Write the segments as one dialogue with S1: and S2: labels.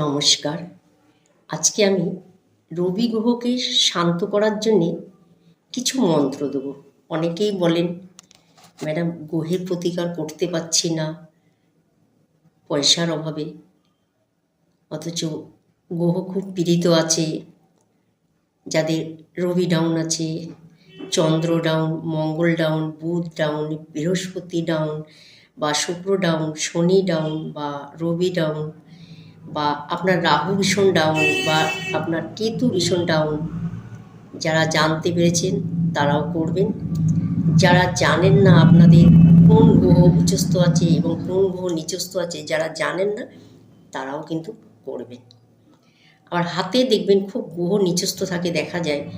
S1: নমস্কার। আজকে আমি রবি গ্রহকে শান্ত করার জন্যে কিছু মন্ত্র দেবো। অনেকেই বলেন, ম্যাডাম গ্রহের প্রতিকার করতে পারছি না, পয়সার অভাবে। অথচ গ্রহ খুব পীড়িত আছে, যাদের রবি ডাউন আছে, Chandra down, Mangal down, Budh down, Brihaspati down, বা শুক্র ডাউন, শনি ডাউন, বা রবি ডাউন বা আপনার রাহু ভীষণ ডাউন বা আপনার কেতু ভীষণ ডাউন যারা জানতে পেরেছেন তারাও করবেন। যারা জানেন না আপনাদের কোন গ্রহ উচ্চস্থ আছে এবং কোন গ্রহ নিচস্থ আছে, যারা জানেন না, তারাও কিন্তু করবেন। আবার হাতে দেখবেন খুব গ্রহ নিচস্থ থাকে দেখা যায়,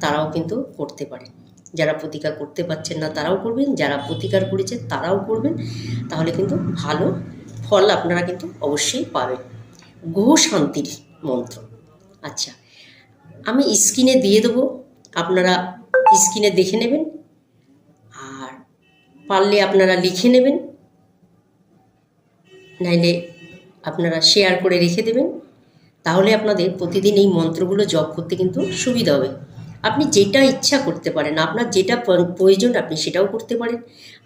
S1: তারাও কিন্তু করতে পারেন যারা প্রতিকার করতে পারছেন না, তারাও করবেন। যারা প্রতিকার করেছে, তারাও করবেন। তাহলে কিন্তু ভালো ফল আপনারা কিন্তু অবশ্যই পাবেন। গ্রহ শান্তির মন্ত্র। আচ্ছা আমি স্ক্রিনে দিয়ে দেবো, আপনারা স্ক্রিনে দেখে নেবেন, আর পারলে আপনারা লিখে নেবেন, নাইলে আপনারা শেয়ার করে রেখে দেবেন, তাহলে আপনাদের প্রতিদিন এই মন্ত্রগুলো জপ করতে কিন্তু সুবিধা হবে। আপনি যেটা ইচ্ছা করতে পারেন, আপনার যেটা প্রয়োজন আপনি সেটাও করতে পারেন।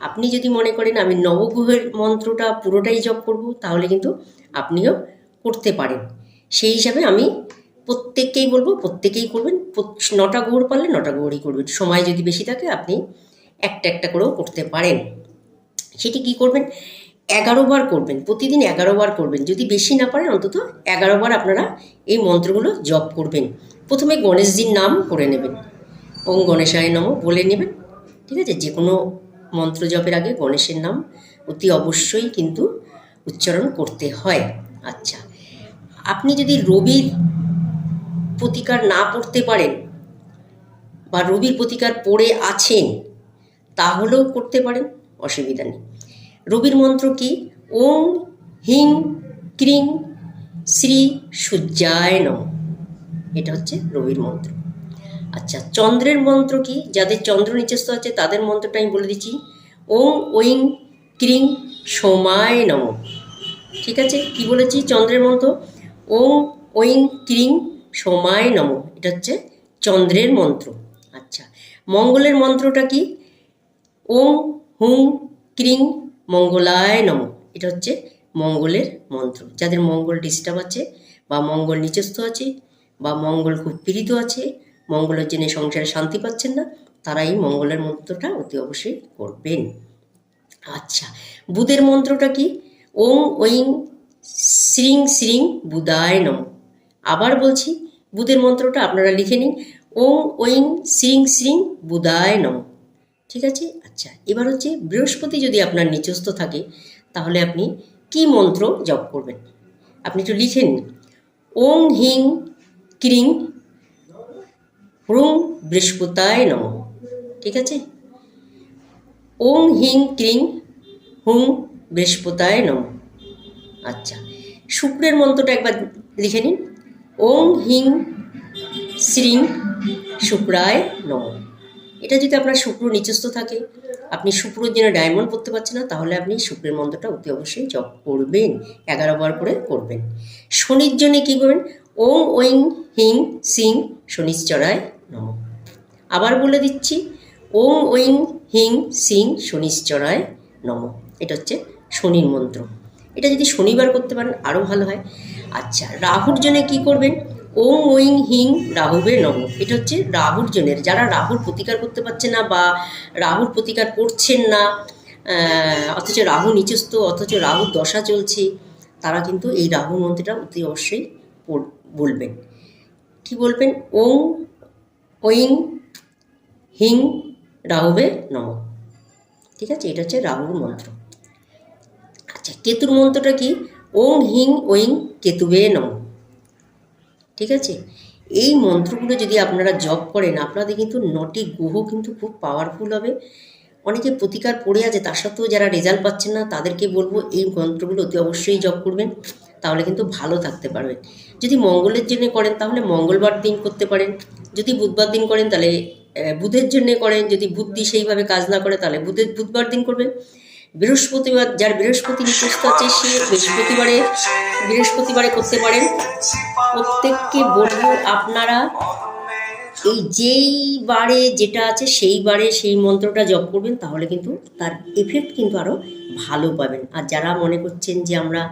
S1: আপনি যদি মনে করেন আমি নবগ্রহের মন্ত্রটা পুরোটাই জপ করব, তাহলে কিন্তু আপনিও করতে পারেন। সেই হিসাবে আমি প্রত্যেককেই বলব, প্রত্যেকেই করবেন। নটা গৌর পারলে নটা গৌরই করবেন। সময় যদি বেশি থাকে আপনি একটা একটা করেও করতে পারেন। সেটি কি করবেন? এগারো বার করবেন। প্রতিদিন এগারো বার করবেন। যদি বেশি না পারেন, অন্তত এগারো বার আপনারা এই মন্ত্রগুলো জপ করবেন। প্রথমে গণেশজির নাম করে নেবেন। ওম গণেশায় নম বলে নেবেন। ঠিক আছে? যে কোনো মন্ত্র জপের আগে গণেশের নাম অতি অবশ্যই কিন্তু উচ্চারণ করতে হয়। আচ্ছা। আপনি যদি রবির প্রতিকার না পড়তে পারেন বা রবির প্রতিকার পড়ে আছেন, তাহলেও করতে পারেন, অসুবিধা নেই। রবির মন্ত্র কি? ওম হিং ক্রিং শ্রী সূর্যায় নম। এটা হচ্ছে রবির মন্ত্র। আচ্ছা চন্দ্রের মন্ত্র কি? যাদের চন্দ্র নিচস্থ আছে, তাদের মন্ত্রটা আমি বলে দিচ্ছি। ওম ওইং ক্রিং সোমায় নম। ঠিক আছে? কি বলেছি? চন্দ্রের মন্ত্র? ওম ওইং ক্রিং সোমায় নম। এটা হচ্ছে চন্দ্রের মন্ত্র। আচ্ছা মঙ্গলের মন্ত্রটা কি? ওং হুং ক্রিং মঙ্গলায় নম। এটা হচ্ছে মঙ্গলের মন্ত্র। যাদের মঙ্গল ডিস্টার্ব আছে, বা মঙ্গল নিচস্থ আছে, বা মঙ্গল খুব পীড়িত আছে, মঙ্গলের জন্য সংসারে শান্তি পাচ্ছেন না তারা এই মঙ্গলের মন্ত্রটা অতি অবশ্যই করবেন। আচ্ছা বুধের মন্ত্রটা কি? ওং ওইং শ্রিং শ্রিং বুধায় নম। আবার বলছি, বুধের মন্ত্রটা আপনারা লিখে নিন। ওং ওইং শ্রিং শ্রিং বুধায় নম। ঠিক আছে? আচ্ছা এবার হচ্ছে বৃহস্পতি যদি আপনার নিচস্থ থাকে, তাহলে আপনি কি মন্ত্র জপ করবেন? আপনি একটু লিখে নিন। ওং হিং ক্রিং হুং বৃহস্পতায় নম। ঠিক আছে? ওং হিং ক্রিং হুং বৃহস্পতায় নম। আচ্ছা শুক্রের মন্ত্রটা একবার লিখে নিন। ওং হিং শ্রিং শুক্রায় নম। এটা যদি আপনার শুক্র নিচস্থ থাকে, আপনি শুক্রর জন্য ডায়মন্ড পড়তে পারছেন না, তাহলে আপনি শুক্রের মন্ত্রটা অতি অবশ্যই জপ করবেন, এগারো বার করে করবেন। শনির জন্য কী করবেন? ওং ওইং হিং সিং শনিশ্চরায় নম। আবার বলে দিচ্ছি ওং ওইং হিং সিং শনিশ্চরায় নম। এটা হচ্ছে শনির মন্ত্র। এটা যদি শনিবার করতে পারেন আরও ভালো হয়। আচ্ছা রাহুর জন্য কি করবেন? ওং ওইং হিং রাহুবে নম। এটা হচ্ছে রাহুর জনের যারা রাহুর প্রতিকার করতে পারছে না বা রাহুর প্রতিকার করছেন না অথচ রাহু নিচস্থ, অথচ রাহুর দশা চলছে, তারা কিন্তু এই রাহু মন্ত্রটা অতি অবশ্যই বলবেন। কি বলবেন? ওং ওইং হিং রাহুবে নম। ঠিক আছে? এটা হচ্ছে রাহুর মন্ত্র। আচ্ছা কেতুর মন্ত্রটা কি? ওং হিং ওইং কেতুবে নম। ঠিক আছে? এই মন্ত্রগুলো যদি আপনারা জপ করেন, আপনাদের কিন্তু নটি গ্রহ কিন্তু খুব পাওয়ারফুল হবে। অনেকে প্রতিকার পড়ে আছে, তার সত্ত্বেও যারা রেজাল্ট পাচ্ছেন না, তাদেরকে বলব এই মন্ত্রগুলো অতি অবশ্যই জপ করবেন, তাহলে কিন্তু ভালো থাকতে পারবেন। যদি মঙ্গলের জন্য করেন, তাহলে মঙ্গলবার দিন করতে পারেন। যদি বুধবার দিন করেন, তাহলে বুধের জন্য করেন। যদি বুদ্ধি সেইভাবে কাজ না করে, তাহলে বুধের, বুধবার দিন করবেন। বৃহস্পতিবার, যার বৃহস্পতি নিচস্থ আছে, সে বৃহস্পতিবারে বৃহস্পতিবারে করতে পারেন। প্রত্যেককে বলব আপনারা, এই যেই বারে যেটা আছে, সেই বারে সেই মন্ত্রটা জপ করবেন, তাহলে কিন্তু তার এফেক্ট কিন্তু আরও ভালো পাবেন। আর যারা মনে করছেন যে আমরা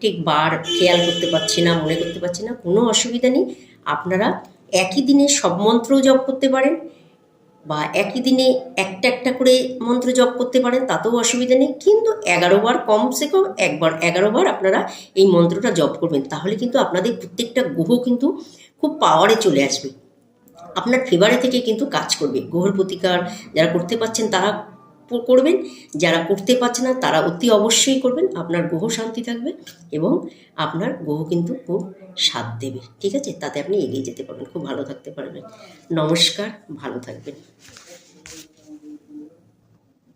S1: ঠিক বার খেয়াল করতে পারছি না, মনে করতে পারছি না, কোনো অসুবিধা নেই। আপনারা একই দিনে সব মন্ত্রও জপ করতে পারেন। বা একই দিনে একটা একটা করে মন্ত্র জপ করতে পারেন, তাতেও অসুবিধা নেই। কিন্তু এগারো বার কমসে কম একবার, এগারো বার আপনারা এই মন্ত্রটা জপ করবেন। তাহলে কিন্তু আপনাদের প্রত্যেকটা গ্রহ কিন্তু খুব পাওয়ারে চলে আসবে। আপনার ফেভারে থেকে কিন্তু কাজ করবে। গ্রহর প্রতিকার যারা করতে পারছেন, তারা করবেন। যারা করতে পারছে না, তারা অতি অবশ্যই করবেন। আপনার গ্রহ শান্তি থাকবে এবং আপনার গ্রহ কিন্তু খুব সাথ দেবে। ঠিক আছে? তাতে আপনি এগিয়ে যেতে পারবেন, খুব ভালো থাকতে পারবেন। নমস্কার, ভালো থাকবেন।